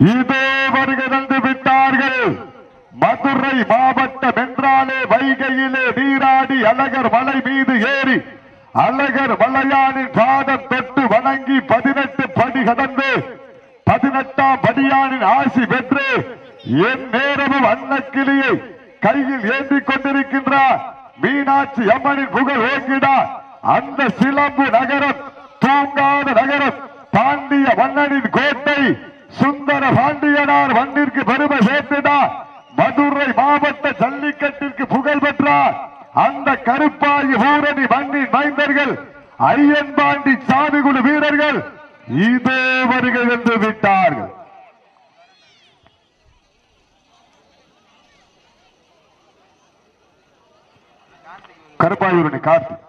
இதோ வருகை விட்டார்கள். மதுரை மாவட்டம் என்றாலே வைகையிலே நீராடி அழகர் மலை மீது ஏறி அழகர் மலையானின் பாதம் தொட்டு வணங்கி பதினெட்டு படி கடந்து பதினெட்டாம் படியானின் ஆசி பெற்று என் நேரமும் அன்னக்கிளியை கையில் ஏந்தி கொண்டிருக்கின்றார். மீனாட்சி அம்மனின் புகழ் ஓங்கிடா. அந்த சிலம்பு நகரம் தூங்காத நகரம் பாண்டிய மன்னனின் கோட்டை சுந்தர பாண்டியனார் மண்ணிற்கு பெருமை சேர்த்தினார் மதுரை மாவட்ட ஜல்லிக்கட்டிற்கு புகழ் பெற்றார். அந்த கருப்பாயி ஊரணி மண்ணின் மைந்தர்கள் ஐயன்பாண்டி சாமிகுழு வீரர்கள் இதே வருகை என்று விட்டார்கள். கருப்பாயூரணி கார்த்திக்.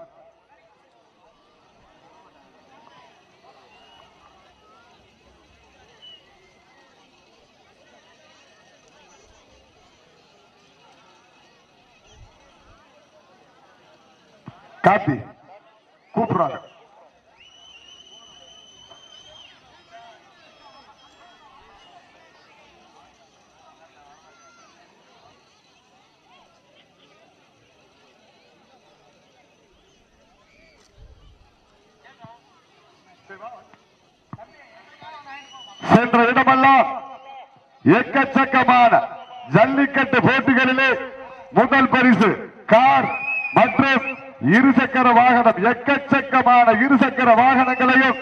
கார்த்தி கூப்பிடுறாங்க சென்ற இடமெல்லாம் எக்கச்சக்கமான ஜல்லிக்கட்டு போட்டிகளிலே முதல் பரிசு கார் மற்றும் இருசக்கர வாகனம் எக்கச்சக்கமான இருசக்கர வாகனங்களையும்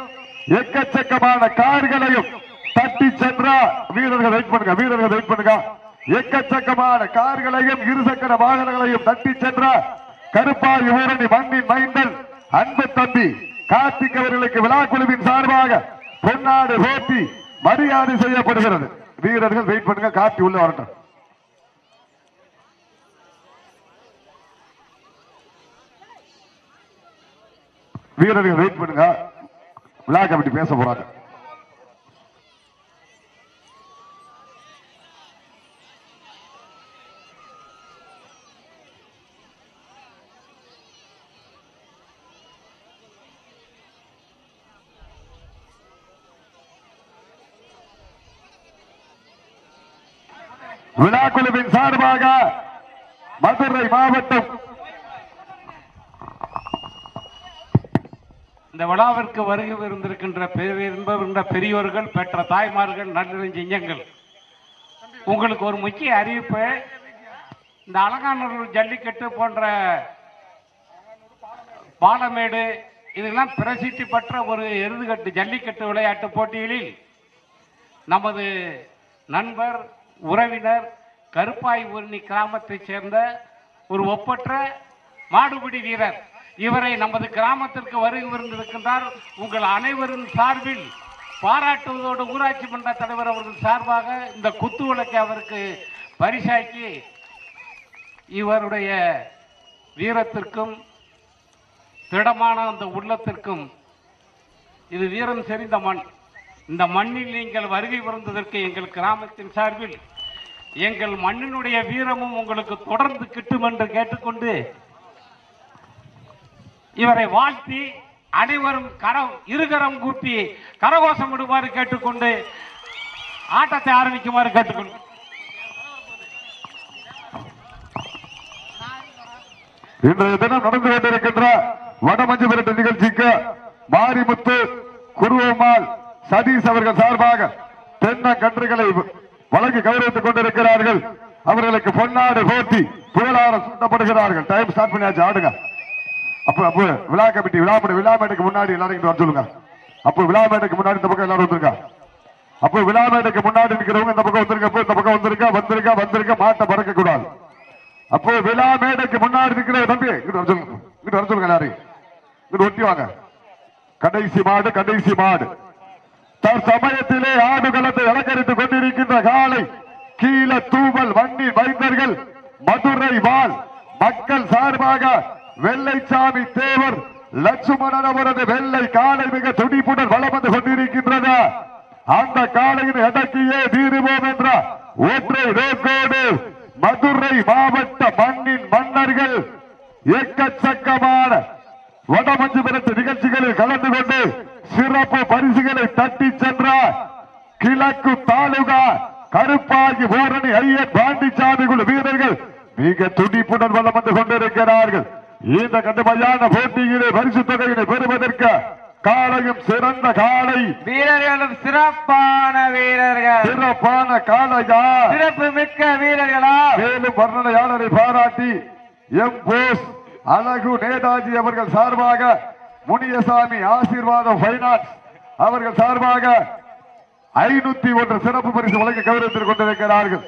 எக்கச்சக்கமான கார்களையும் தட்டி சென்றா வீரர்கள் வெயிட் பண்ணுங்க வீரர்கள் வெயிட் பண்ணுங்க. எக்கச்சக்கமான கார்களையும் இருசக்கர வாகனங்களையும் தட்டி சென்ற கருப்பாய் ஊரணி மண்ணின் மைந்தன் அன்பு தம்பி கார்த்திக் அவர்களுக்கு விழா குழுவின் சார்பாக பொன்னாடு போட்டி மரியாதை செய்யப்படுகிறது. வீரர்கள் வெயிட் பண்ணுங்க கார்த்தி உள்ள வரட்டும். வீரர்கள் வெயிட் பண்ணுங்க. விழா கமிட்டி பேச போறாங்க. விழா குழுவின் சார்பாக மதுரை மாவட்டம் இந்த விழாவிற்கு வருகை இருந்திருக்கின்ற பெருந்த பெரியோர்கள் பெற்ற தாய்மார்கள் நடுநெஞ்சங்கள் உங்களுக்கு ஒரு முக்கிய அறிவிப்பு. இந்த அலங்காநல்லூர் ஜல்லிக்கட்டு போன்ற பாலமேடு இதெல்லாம் பிரசித்தி பெற்ற ஒரு எருதுகட்டு ஜல்லிக்கட்டு விளையாட்டு போட்டிகளில் நமது நண்பர் உறவினர் கருப்பாய் ஊர்ணி கிராமத்தைச் சேர்ந்த ஒரு ஒப்பற்ற மாடுபிடி வீரர் இவரை நமது கிராமத்திற்கு வருகை விருந்திருக்கின்றார் உங்கள் அனைவரின் சார்பில் பாராட்டுவதோடு ஊராட்சி மன்ற தலைவர் அவர்கள் சார்பாக இந்த குத்து விளக்கை அவருக்கு பரிசாக்கி இவருடைய வீரத்திற்கும் திடமான அந்த உள்ளத்திற்கும் இது வீரம் செறிந்த மண். இந்த மண்ணில் நீங்கள் வருகை புரிந்ததற்கு எங்கள் கிராமத்தின் சார்பில் எங்கள் மண்ணினுடைய வீரமும் உங்களுக்கு தொடர்ந்து கிட்டும் என்று கேட்டுக்கொண்டு இவரை வாழ்த்தி அனைவரும் கரம் இருகரம் கூப்பி கரகோஷம் விடுமாறு கேட்டுக்கொண்டு ஆட்டத்தை ஆரம்பிக்குமாறு கேட்டுக்கொண்டு. இன்றைய தினம் நடந்து கொண்டிருக்கின்ற வடமஞ்சு விரட்டு நிகழ்ச்சிக்கு மாரிமுத்து குருவம்மாள் சதீஷ் அவர்கள் சார்பாக தென்ன கன்றுகளை வழங்கி கௌரவித்துக் கொண்டிருக்கிறார்கள். அவர்களுக்கு பொன்னாடு போட்டி புகழாரம் சூட்டப்படுகிறார்கள். டைம் ஸ்டார்ட் பண்ணியாச்சு ஆடுங்க. அப்ப அப்ப விழா கமிட்டி விழா மேடை விழா மேடைக்கு முன்னாடி எல்லாரும் இங்க வர சொல்லுங்க. அப்ப விழா மேடைக்கு முன்னாடி இந்த பக்கம் எல்லாரும் வந்துருங்க அப்ப விழா மேடைக்கு முன்னாடி நிற்கிறவங்க இந்த பக்கம் வந்திருக்க இந்த பக்கம் வந்திருக்கா வந்திருக்கா வந்திருக்க மாட்டை பறக்க கூடாது அப்போ விழா மேடைக்கு முன்னாடி நிக்கிற தம்பி இங்கிட்டு வர சொல்லுங்க இங்கிட்டு வர சொல்லுங்க எல்லாரையும். இங்கிட்டு ஒட்டி வாங்க. கடைசி மாடு கடைசி மாடு. தற்சமயத்திலே ஆடுகளத்தை அலங்கரித்துக் கொண்டிருக்கின்ற காலை கீழ தூவல் வண்டி வைந்தர்கள் மதுரை வாழ் மக்கள் சார்பாக வெள்ளைச்சாமி தேவர் லட்சுமணன் அவரது வெள்ளை காலை மிக துடிப்புடன் வளம் வந்து கொண்டிருக்கின்றது. அந்த காலையின் அடக்கியே தீருவோம் என்ற ஒற்றை ரோக்கோடு மதுரை மாவட்ட மண்ணின் மன்னர்கள் எக்கச்சக்கமான வடமஞ்சு பிறந்த நிகழ்ச்சிகளில் கலந்து கொண்டு சிறப்பு பரிசுகளை தட்டி சென்ற கிழக்கு தாலுகா கருப்பாகி ஊரணி ஐயன் பாண்டிச்சாமி குழு வீரர்கள் மிக துடிப்புடன் வளம் வந்து கொண்டிருக்கிறார்கள். இந்த கடுமையான போட்டியிலே பரிசு தொகையினை பெறுவதற்கு காலையும் சிறந்த காலை. வீரர்களும் சிறப்பான வீரர்கள். சிறப்பான காளையா சிறப்பு மிக்க வீரர்களா? மேலும் வர்ணனையாளரை பாராட்டி எம் போஸ் அழகு நேதாஜி அவர்கள் சார்பாக முனியசாமி ஆசீர்வாதம் பைனான்ஸ் அவர்கள் சார்பாக ஐநூத்தி ஒன்று சிறப்பு பரிசு வழங்க கௌரவத்தில் கொண்டிருக்கிறார்கள்.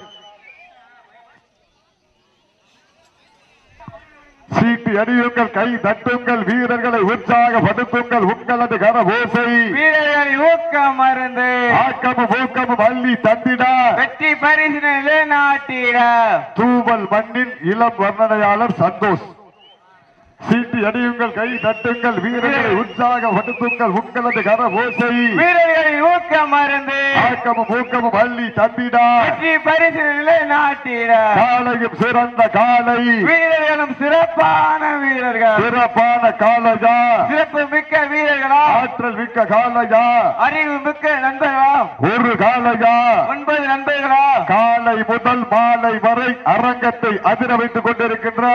சீட்டு அடியுங்கள் கை தட்டுங்கள் வீரர்களை உற்சாகப்படுத்துங்கள் உங்களது கர ஓசை வீரர்கள் ஊக்கம் மருந்து. ஆக்கமும் ஊக்கமும் அள்ளி தந்திட. வெற்றி பரிசினை நிலைநாட்டிட. தூவல் மண்ணின் இளம் வர்ணனையாளர் சந்தோஷ். சீட்டு அடியுங்கள் கை தட்டுங்கள் வீரர்களை உற்சாகப்படுத்துங்கள் உங்களது கர ஓசை. வீரர்களின் ஊக்கம் மருந்து. ஆக்கமும் ஊக்கமும் அள்ளி நிலைநாட்டிட காலையும் சிறந்த காலை. வீரர்களும் சிறப்பான வீரர்கள். சிறப்பான காலையா? சிறப்பு மிக்க வீரர்களா? ஆற்றல் மிக்க காலையா? அறிவு மிக்க நண்பர்களா? ஒரு காலையா? ஒன்பது நண்பர்களா? காலை முதல் மாலை வரை அரங்கத்தை அதிர வைத்துக் கொண்டிருக்கின்ற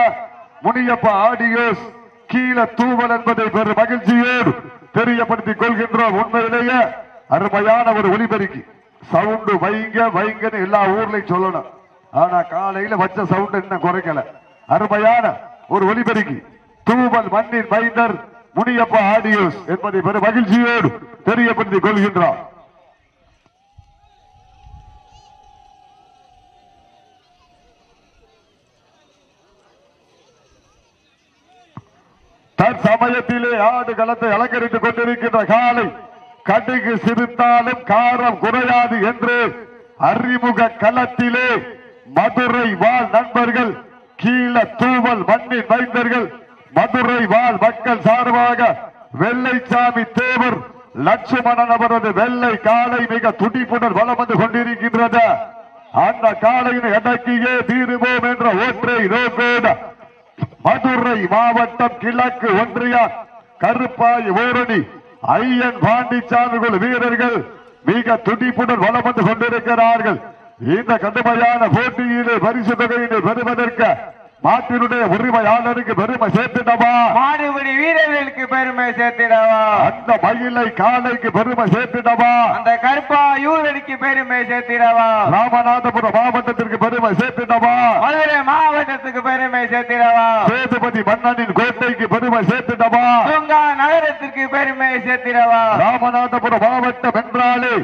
முனியப்ப ஆடியோஸ் கீழே தூவல் என்பதை பெரும் மகிழ்ச்சியோடு தெரியப்படுத்திக் கொள்கின்றோம். உண்மையிலேயே அருமையான ஒரு ஒளிபெருக்கி சவுண்டு வைங்க வைங்கன்னு எல்லா ஊர்லயும் சொல்லணும். ஆனா காலையில வச்ச சவுண்ட் இன்னும் குறைக்கல. அருமையான ஒரு ஒளிபெருக்கி தூவல் மண்ணின் மைந்தர் முனியப்ப ஆடியோஸ் என்பதை பெரும் மகிழ்ச்சியோடு தெரியப்படுத்திக் கொள்கின்றோம். தற்சமயத்திலே ஆடு களத்தை அலங்கரித்துக் கொண்டிருக்கின்ற காலை கடுகு சிரித்தாலும் காரம் குறையாது என்று அறிமுக களத்திலே மதுரை வாழ் நண்பர்கள் கீழ தூவல் மண்ணின் மைந்தர்கள் மதுரை வாழ் மக்கள் சார்பாக வெள்ளைச்சாமி தேவர் லட்சுமணன் அவரது வெள்ளை காலை மிக துடிப்புடன் வளம் வந்து கொண்டிருக்கின்றது. அந்த காலையின் அடக்கியே தீருவோம் என்ற ஒற்றை நோக்கோடு மதுரை மாவட்டம் கிழக்கு ஒன்றிய கருப்பாய் ஊரணி ஐயன் பாண்டிச்சாமிகள் வீரர்கள் மிக துடிப்புடன் வலம் வந்து கொண்டிருக்கிறார்கள். இந்த கடுமையான போட்டியிலே பரிசு தொகையினை பெறுவதற்கு மாட்டினுடைய உரிமையாளருக்கு பெருமை சேர்த்திடவா? மாடுபிடி வீரர்களுக்கு பெருமை சேர்த்திடவா? அந்த மயிலை காலைக்கு பெருமை சேர்த்திடவா? அந்த கருப்பா யூரனுக்கு பெருமை சேர்த்திடவா? ராமநாதபுரம் மாவட்டத்திற்கு பெருமை சேர்த்திடவா? மதுரை மாவட்டத்துக்கு பெருமை சேர்த்திடவா? சேதுபதி மன்னனின் கோட்டைக்கு பெருமை சேர்த்திடவா? தூங்கா நகரத்திற்கு பெருமை சேர்த்திடவா? ராமநாதபுரம் மாவட்டம் என்றாலே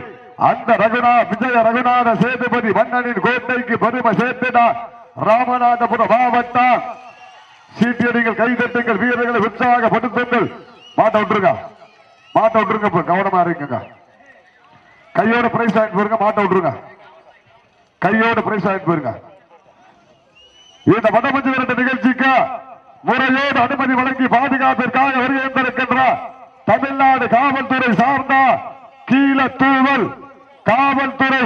அந்த ரகுநா விஜய ரகுநாத சேதுபதி மன்னனின் கோட்டைக்கு பெருமை சேர்த்தினார் ராமநாதபுரம் மாவட்டம். சீட்டியடிகள் கைதட்டுங்கள் வீரர்களை உற்சாகப்படுத்துங்கள். மாட்ட விட்டுருங்க. மாட்ட விட்டுருங்க இப்ப கவனமா இருக்குங்க கையோட பிரைஸ் ஆகிட்டு போயிருங்க மாட்ட விட்டுருங்க. கையோட பிரைஸ் ஆகிட்டு போயிருங்க. இந்த வடமஞ்சு விரட்ட நிகழ்ச்சிக்கு முறையோடு அனுமதி வழங்கி பாதுகாப்பிற்காக வருகின்றிருக்கின்ற தமிழ்நாடு காவல்துறை சார்ந்த தூவல் காவல்துறை